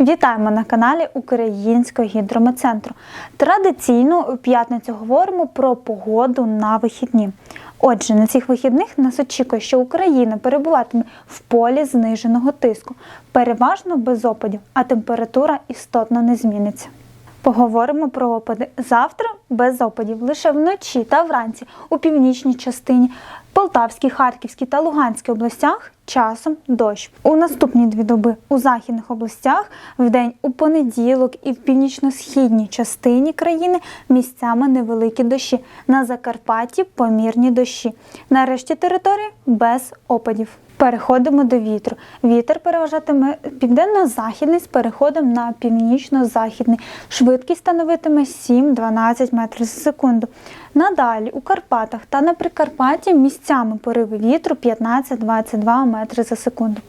Вітаємо на каналі Українського гідрометцентру. Традиційно у п'ятницю говоримо про погоду на вихідні. Отже, на цих вихідних нас очікує, що Україна перебуватиме в полі зниженого тиску, переважно без опадів, а температура істотно не зміниться. Поговоримо про опади. Завтра без опадів, лише вночі та вранці у північній частині, Полтавській, Харківській та Луганській областях часом дощ. У наступні дві доби у західних областях вдень у понеділок і в північно-східній частині країни місцями невеликі дощі. На Закарпатті помірні дощі. На решті території без опадів. Переходимо до вітру. Вітер переважатиме південно-західний з переходом на північно-західний. Швидкість становитиме 7-12 метрів за секунду. Надалі у Карпатах та на Прикарпатті місцями пориви вітру 15-22 метри за секунду.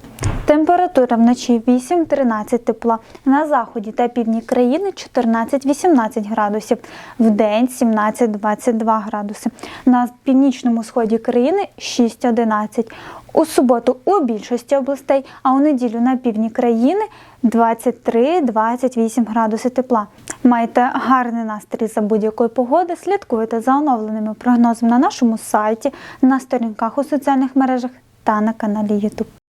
Температура вночі 8-13 тепла, на заході та півдні країни 14-18 градусів, вдень 17-22 градуси, на північному сході країни 6-11. У суботу у більшості областей, а у неділю на півдні країни 23-28 градуси тепла. Майте гарний настрій за будь-якої погоди, слідкуйте за оновленими прогнозами на нашому сайті, на сторінках у соціальних мережах та на каналі YouTube.